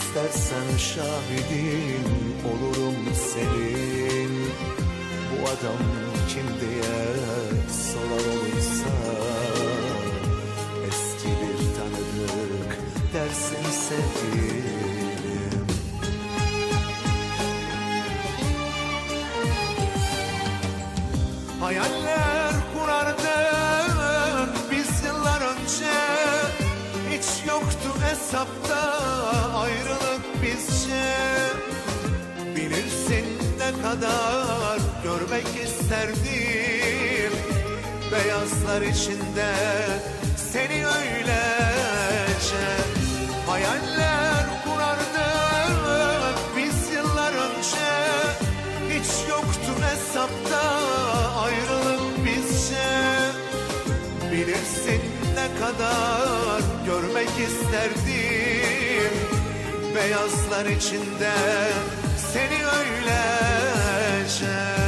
İstersen şahidin olurum senin. Bu adam kim diye soran olursa Eski bir tanıdık dersin sevgilim. Hayaller kurardık biz yıllar önce. Hiç yoktu hesapta kadar görmek isterdim. Beyazlar içinde seni öylece Hayaller kurardık biz yıllar önce Hiç yoktu hesapta ayrılık bizce. Bilirsin ne kadar görmek isterdim. Beyazlar içinde seni öylece Garibin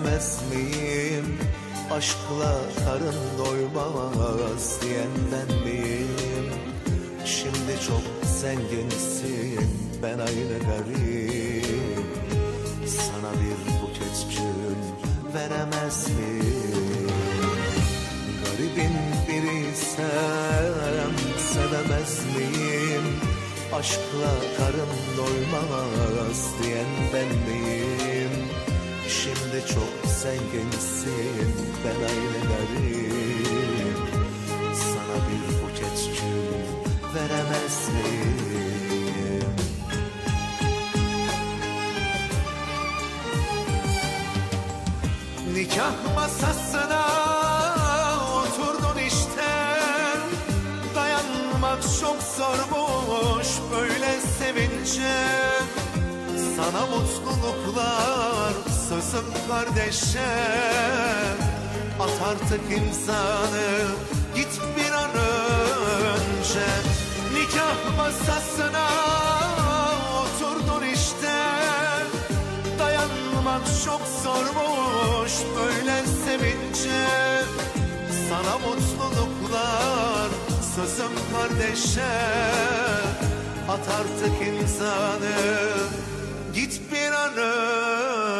sevemez miyim? Aşkla karın doymaz diyenden miyim? Şimdi çok zenginsin ben aynı garip Sana bir buket gül veremez miyim? Garibin biriysem sevemez miyim? Aşkla karın doymaz diyen ben miyim? Şimdi çok zenginsin ben garip. Sana bir buket gül veremez miyim? Nikah masasına oturdun işte. Dayanmak çok zormuş böyle sevince Sana mutluluklar sözüm kardeşe At artık imzanı git bir an önce. Nikah masasına oturdun işte. Dayanmak çok zormuş böyle sevince Sana mutluluklar sözüm kardeşe. At artık imzanı git bir an önce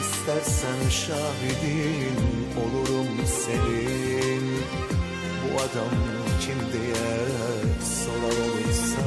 İstersen şahidim olurum senin. Bu adam kim diye soran olursa